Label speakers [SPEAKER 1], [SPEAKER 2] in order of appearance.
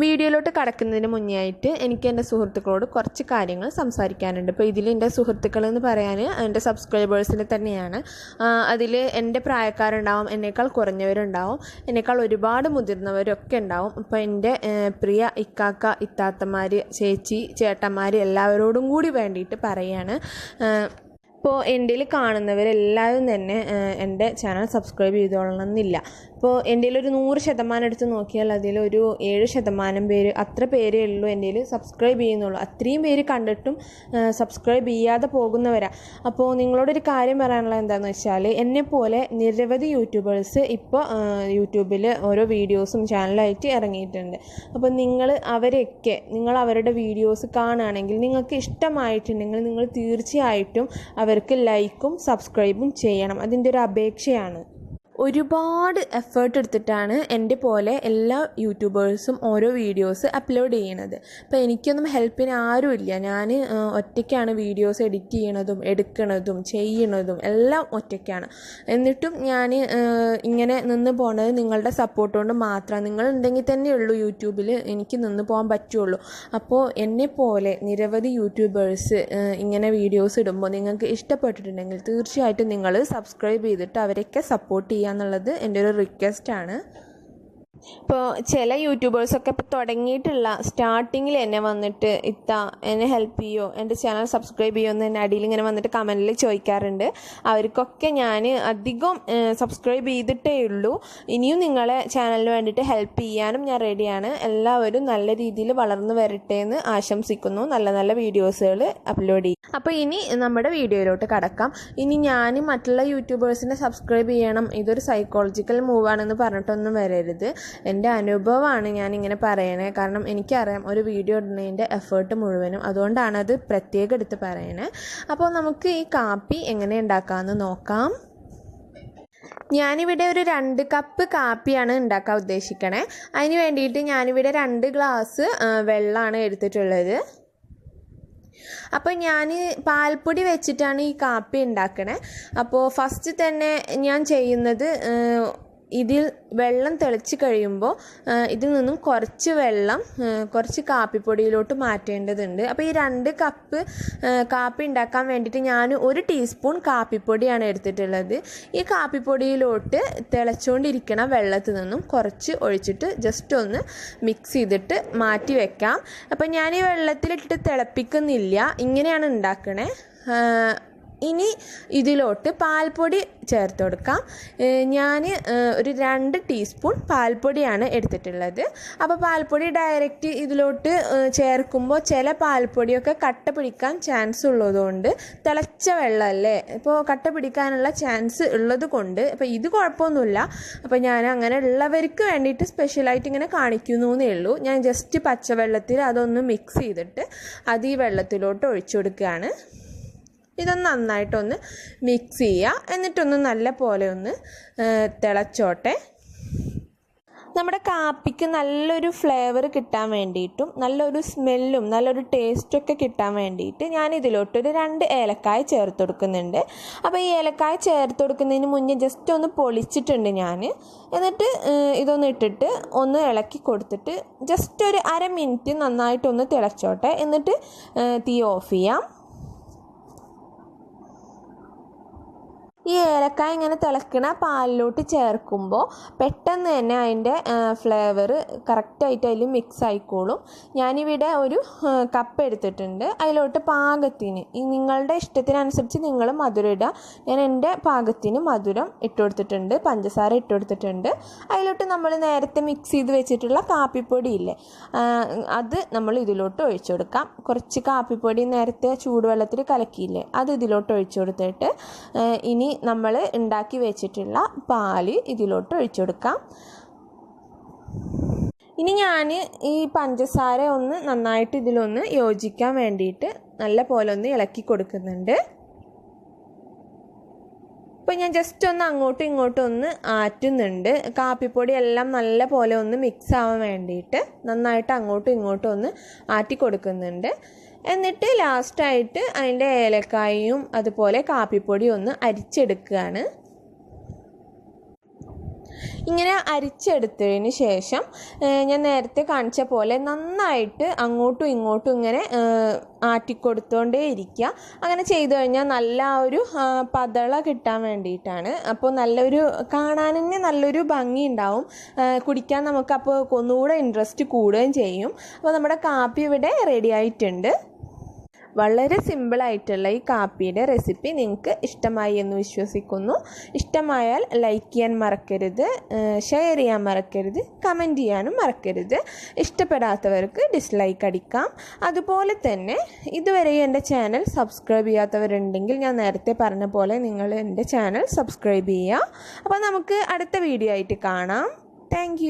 [SPEAKER 1] വീഡിയോയിലോട്ട് കടക്കുന്നതിന് മുന്നേ ആയിട്ട് എനിക്ക് എന്റെ സുഹൃത്തുക്കളോട് കുറച്ച് കാര്യങ്ങൾ സംസാരിക്കാനുണ്ട്. ഇപ്പോൾ ഇതിൽ എന്റെ സുഹൃത്തുക്കൾ എന്ന് പറയാൻ എന്റെ സബ്സ്ക്രൈബേഴ്സിൽ തന്നെയാണ്. അതിൽ എന്റെ പ്രായക്കാരുണ്ടാവും എന്നേക്കാൾ കുറഞ്ഞവരുണ്ടാവും എന്നേക്കാൾ ഒരുപാട് മുതിർന്നവരൊക്കെ ഉണ്ടാവും. അപ്പോൾ എന്റെ പ്രിയ ഇക്കാക്ക ഇത്താത്തമാർ ചേച്ചി ചേട്ടന്മാർ എല്ലാവരോടും കൂടി വേണ്ടിയിട്ട് പറയാണ്. ഇപ്പോൾ എന്റെ കാണുന്നവരെല്ലാവരും തന്നെ എന്റെ ചാനൽ സബ്സ്ക്രൈബ് ചെയ്തോളണം എന്നില്ല. ഇപ്പോൾ എന്റെ ഒരു നൂറ് ശതമാനം എടുത്ത് നോക്കിയാൽ അതിലൊരു ഏഴ് ശതമാനം പേര് അത്ര പേരേ ഉള്ളൂ എന്റെ സബ്സ്ക്രൈബ് ചെയ്യുന്നുള്ളൂ. അത്രയും പേര് കണ്ടിട്ടും സബ്സ്ക്രൈബ് ചെയ്യാതെ പോകുന്നവരാ. അപ്പോൾ നിങ്ങളോടൊരു കാര്യം പറയാനുള്ളത് എന്താണെന്ന് വെച്ചാൽ എന്നെപ്പോലെ നിരവധി യൂട്യൂബേഴ്സ് ഇപ്പോൾ യൂട്യൂബിൽ ഓരോ വീഡിയോസും ചാനലായിട്ട് ഇറങ്ങിയിട്ടുണ്ട്. അപ്പോൾ നിങ്ങൾ അവരെയൊക്കെ നിങ്ങൾ അവരുടെ വീഡിയോസ് കാണുകയാണെങ്കിൽ നിങ്ങൾക്ക് ഇഷ്ടമായിട്ടുണ്ടെങ്കിൽ നിങ്ങൾ തീർച്ചയായിട്ടും അവർക്ക് ലൈക്കും സബ്സ്ക്രൈബും ചെയ്യണം. അതിന്റെ ഒരു അപേക്ഷയാണ്. ഒരുപാട് എഫേർട്ട് എടുത്തിട്ടാണ് എന്റെ പോലെ എല്ലാ യൂട്യൂബേഴ്സും ഓരോ വീഡിയോസ് അപ്ലോഡ് ചെയ്യണത്. അപ്പോൾ എനിക്കൊന്നും ഹെൽപ്പിന് ആരുമില്ല ഞാൻ ഒറ്റയ്ക്കാണ് വീഡിയോസ് എഡിറ്റ് ചെയ്യണതും എടുക്കണതും ചെയ്യണതും എല്ലാം ഒറ്റയ്ക്കാണ്. എന്നിട്ടും ഞാൻ ഇങ്ങനെ നിന്ന് പോണത് നിങ്ങളുടെ സപ്പോർട്ട് കൊണ്ട് മാത്രമാണ് നിങ്ങൾ ഉണ്ടെങ്കിൽ തന്നെയുള്ളൂ യൂട്യൂബിൽ എനിക്ക് നിന്ന് പോകാൻ പറ്റുള്ളൂ. അപ്പോൾ എന്നെ പോലെ നിരവധി യൂട്യൂബേഴ്സ് ഇങ്ങനെ വീഡിയോസ് ഇടുമ്പോൾ നിങ്ങൾക്ക് ഇഷ്ടപ്പെട്ടിട്ടുണ്ടെങ്കിൽ തീർച്ചയായിട്ടും നിങ്ങൾ സബ്സ്ക്രൈബ് ചെയ്തിട്ട് അവരൊക്കെ സപ്പോർട്ട് ചെയ്യുക എന്നുള്ളത് എന്റെ ഒരു റിക്വസ്റ്റാണ് ഇപ്പോൾ ചില യൂട്യൂബേഴ്സൊക്കെ ഇപ്പോൾ തുടങ്ങിയിട്ടുള്ള സ്റ്റാർട്ടിങ്ങിൽ എന്നെ വന്നിട്ട് ഇത്ത എന്നെ ഹെൽപ്പ് ചെയ്യോ എന്റെ ചാനൽ സബ്സ്ക്രൈബ് ചെയ്യുമോ എന്ന് എന്നെ അടിയിൽ ഇങ്ങനെ വന്നിട്ട് കമന്റിൽ ചോദിക്കാറുണ്ട് അവർക്കൊക്കെ ഞാൻ അധികം സബ്സ്ക്രൈബ് ചെയ്തിട്ടേ ഉള്ളൂ. ഇനിയും നിങ്ങളെ ചാനലിന് വേണ്ടിയിട്ട് ഹെൽപ്പ് ചെയ്യാനും ഞാൻ റെഡിയാണ് എല്ലാവരും നല്ല രീതിയിൽ വളർന്നു വരട്ടെ എന്ന് ആശംസിക്കുന്നു. നല്ല നല്ല വീഡിയോസുകൾ അപ്ലോഡ് ചെയ്യും. അപ്പോൾ ഇനി നമ്മുടെ വീഡിയോയിലോട്ട് കടക്കാം. ഇനി ഞാൻ മറ്റുള്ള യൂട്യൂബേഴ്സിനെ സബ്സ്ക്രൈബ് ചെയ്യണം. ഇതൊരു സൈക്കോളജിക്കൽ മൂവാണെന്ന് പറഞ്ഞിട്ടൊന്നും വരരുത്. എന്റെ അനുഭവമാണ് ഞാനിങ്ങനെ പറയണേ. കാരണം എനിക്കറിയാം ഒരു വീഡിയോ ഇടുന്നതിന്റെ എഫേർട്ട് മുഴുവനും. അതുകൊണ്ടാണ് അത് പ്രത്യേകം എടുത്ത് പറയണേ. അപ്പോൾ നമുക്ക് ഈ കാപ്പി എങ്ങനെ ഉണ്ടാക്കാമെന്ന് നോക്കാം. ഞാനിവിടെ ഒരു രണ്ട് കപ്പ് കാപ്പിയാണ് ഉണ്ടാക്കാൻ ഉദ്ദേശിക്കണേ. അതിന് വേണ്ടിയിട്ട് ഞാനിവിടെ രണ്ട് ഗ്ലാസ് വെള്ളമാണ് എടുത്തിട്ടുള്ളത്. അപ്പോൾ ഞാൻ പാൽപ്പൊടി വെച്ചിട്ടാണ് ഈ കാപ്പി ഉണ്ടാക്കണേ. അപ്പോൾ ഫസ്റ്റ് തന്നെ ഞാൻ ചെയ്യുന്നത് ഇതിൽ വെള്ളം തിളച്ച് കഴിയുമ്പോൾ ഇതിൽ നിന്നും കുറച്ച് വെള്ളം കുറച്ച് കാപ്പിപ്പൊടിയിലോട്ട് മാറ്റേണ്ടതുണ്ട്. അപ്പോൾ ഈ രണ്ട് കപ്പ് കാപ്പി ഉണ്ടാക്കാൻ വേണ്ടിയിട്ട് ഞാൻ ഒരു ടീസ്പൂൺ കാപ്പിപ്പൊടിയാണ് എടുത്തിട്ടുള്ളത്. ഈ കാപ്പിപ്പൊടിയിലോട്ട് തിളച്ചുകൊണ്ടിരിക്കണ വെള്ളത്തിൽ നിന്നും കുറച്ച് ഒഴിച്ചിട്ട് ജസ്റ്റ് ഒന്ന് മിക്സ് ചെയ്തിട്ട് മാറ്റി വെക്കാം. അപ്പം ഞാൻ ഈ വെള്ളത്തിലിട്ടിട്ട് തിളപ്പിക്കുന്നില്ല. ഇങ്ങനെയാണ് ഉണ്ടാക്കണേ. ഇനി ഇതിലോട്ട് പാൽപ്പൊടി ചേർത്ത് കൊടുക്കാം. ഞാൻ ഒരു രണ്ട് ടീസ്പൂൺ പാൽപ്പൊടിയാണ് എടുത്തിട്ടുള്ളത്. അപ്പോൾ പാൽപ്പൊടി ഡയറക്റ്റ് ഇതിലോട്ട് ചേർക്കുമ്പോൾ ചില പാൽപ്പൊടിയൊക്കെ കട്ട പിടിക്കാൻ ചാൻസ് ഉള്ളതുകൊണ്ട് തിളച്ച വെള്ളമല്ലേ ഇപ്പോൾ കട്ട പിടിക്കാനുള്ള ചാൻസ് ഉള്ളത് കൊണ്ട് അപ്പോൾ ഇത് കുഴപ്പമൊന്നുമില്ല. അപ്പോൾ ഞാൻ അങ്ങനെ ഉള്ളവർക്ക് വേണ്ടിയിട്ട് സ്പെഷ്യലായിട്ട് ഇങ്ങനെ കാണിക്കുന്നു എന്നേ ഉള്ളൂ. ഞാൻ ജസ്റ്റ് പച്ചവെള്ളത്തിൽ അതൊന്ന് മിക്സ് ചെയ്തിട്ട് അത് ഈ വെള്ളത്തിലോട്ട് ഒഴിച്ചു കൊടുക്കുകയാണ്. ഇതൊന്ന് നന്നായിട്ടൊന്ന് മിക്സ് ചെയ്യുക എന്നിട്ടൊന്ന് നല്ല പോലെ ഒന്ന് തിളച്ചോട്ടെ. നമ്മുടെ കാപ്പിക്ക് നല്ലൊരു ഫ്ലേവർ കിട്ടാൻ വേണ്ടിയിട്ടും നല്ലൊരു സ്മെല്ലും നല്ലൊരു ടേസ്റ്റൊക്കെ കിട്ടാൻ വേണ്ടിയിട്ട് ഞാൻ ഇതിലോട്ടൊരു രണ്ട് ഏലക്കായ ചേർത്ത് കൊടുക്കുന്നുണ്ട്. അപ്പോൾ ഈ ഏലക്കായ ചേർത്ത് കൊടുക്കുന്നതിന് മുന്നേ ജസ്റ്റ് ഒന്ന് പൊളിച്ചിട്ടുണ്ട് ഞാൻ എന്നിട്ട് ഇതൊന്ന് ഇട്ടിട്ട് ഒന്ന് ഇളക്കി കൊടുത്തിട്ട് ജസ്റ്റ് ഒരു അര മിനിറ്റ് നന്നായിട്ടൊന്ന് തിളച്ചോട്ടെ. എന്നിട്ട് തീ ഓഫ് ചെയ്യാം. ഈ ഏലക്കായ ഇങ്ങനെ തിളക്കണ പാലിലോട്ട് ചേർക്കുമ്പോൾ പെട്ടെന്ന് തന്നെ അതിന്റെ ഫ്ലേവർ കറക്റ്റായിട്ട് അതിൽ മിക്സ് ആയിക്കോളും. ഞാനിവിടെ ഒരു കപ്പ് എടുത്തിട്ടുണ്ട്. അതിലോട്ട് പാകത്തിന് ഈ നിങ്ങളുടെ ഇഷ്ടത്തിനനുസരിച്ച് നിങ്ങൾ മധുരം ഇടുക. ഞാൻ എന്റെ പാകത്തിന് മധുരം ഇട്ട് കൊടുത്തിട്ടുണ്ട് പഞ്ചസാര ഇട്ട് കൊടുത്തിട്ടുണ്ട്. അതിലോട്ട് നമ്മൾ നേരത്തെ മിക്സ് ചെയ്ത് വെച്ചിട്ടുള്ള കാപ്പിപ്പൊടി ഇല്ലേ അത് നമ്മൾ ഇതിലോട്ട് ഒഴിച്ചു കൊടുക്കാം. കുറച്ച് കാപ്പിപ്പൊടി നേരത്തെ ചൂടുവെള്ളത്തിൽ കലക്കിയില്ലേ അത് ഇതിലോട്ട് ഒഴിച്ചു കൊടുത്തിട്ട് ഇനി നമ്മൾ ഉണ്ടാക്കി വെച്ചിട്ടുള്ള പാൽ ഇതിലോട്ട് ഒഴിച്ചു കൊടുക്കാം ഇനി ഞാൻ ഈ പഞ്ചസാര ഒന്ന് നന്നായിട്ട് ഇതിലൊന്ന് യോജിക്കാൻ വേണ്ടിയിട്ട് നല്ല പോലെ ഒന്ന് ഇളക്കി കൊടുക്കുന്നുണ്ട്. ഇപ്പോൾ ഞാൻ ജസ്റ്റ് ഒന്ന് അങ്ങോട്ടും ഇങ്ങോട്ടും ഒന്ന് ആറ്റുന്നുണ്ട്. കാപ്പിപ്പൊടി എല്ലാം നല്ല പോലെ ഒന്ന് മിക്സ് ആവാൻ വേണ്ടിയിട്ട് നന്നായിട്ട് അങ്ങോട്ടും ഇങ്ങോട്ടും ഒന്ന് ആറ്റി കൊടുക്കുന്നുണ്ട്. എന്നിട്ട് ലാസ്റ്റായിട്ട് അതിന്റെ ഏലക്കായും അതുപോലെ കാപ്പിപ്പൊടിയും ഒന്ന് അരിച്ചെടുക്കുകയാണ്. ഇങ്ങനെ അരിച്ചെടുത്തതിന് ശേഷം ഞാൻ നേരത്തെ കാണിച്ച പോലെ നന്നായിട്ട് അങ്ങോട്ടും ഇങ്ങോട്ടും ഇങ്ങനെ ആട്ടിക്കൊടുത്തോണ്ടേ ഇരിക്കുക അങ്ങനെ ചെയ്തു കഴിഞ്ഞാൽ നല്ല ഒരു പതള കിട്ടാൻ വേണ്ടിയിട്ടാണ്. അപ്പോൾ നല്ലൊരു കാണാൻ തന്നെ നല്ലൊരു ഭംഗി ഉണ്ടാവും കുടിക്കാൻ നമുക്ക് അപ്പോൾ ഒന്നുകൂടെ ഇൻട്രസ്റ്റ് കൂടുകയും ചെയ്യും. അപ്പോൾ നമ്മുടെ കാപ്പി ഇവിടെ റെഡി ആയിട്ടുണ്ട്. വളരെ സിമ്പിളായിട്ടുള്ള ഈ കാപ്പിയുടെ റെസിപ്പി നിങ്ങൾക്ക് ഇഷ്ടമായി എന്ന് വിശ്വസിക്കുന്നു. ഇഷ്ടമായാൽ ലൈക്ക് ചെയ്യാൻ മറക്കരുത് ഷെയർ ചെയ്യാൻ മറക്കരുത് കമന്റ് ചെയ്യാനും മറക്കരുത്. ഇഷ്ടപ്പെടാത്തവർക്ക് ഡിസ്ലൈക്ക് അടിക്കാം. അതുപോലെ തന്നെ ഇതുവരെ എന്റെ ചാനൽ സബ്സ്ക്രൈബ് ചെയ്യാത്തവരുണ്ടെങ്കിൽ ഞാൻ നേരത്തെ പറഞ്ഞ പോലെ നിങ്ങൾ എന്റെ ചാനൽ സബ്സ്ക്രൈബ് ചെയ്യുക. അപ്പോൾ നമുക്ക് അടുത്ത വീഡിയോ ആയിട്ട് കാണാം. താങ്ക്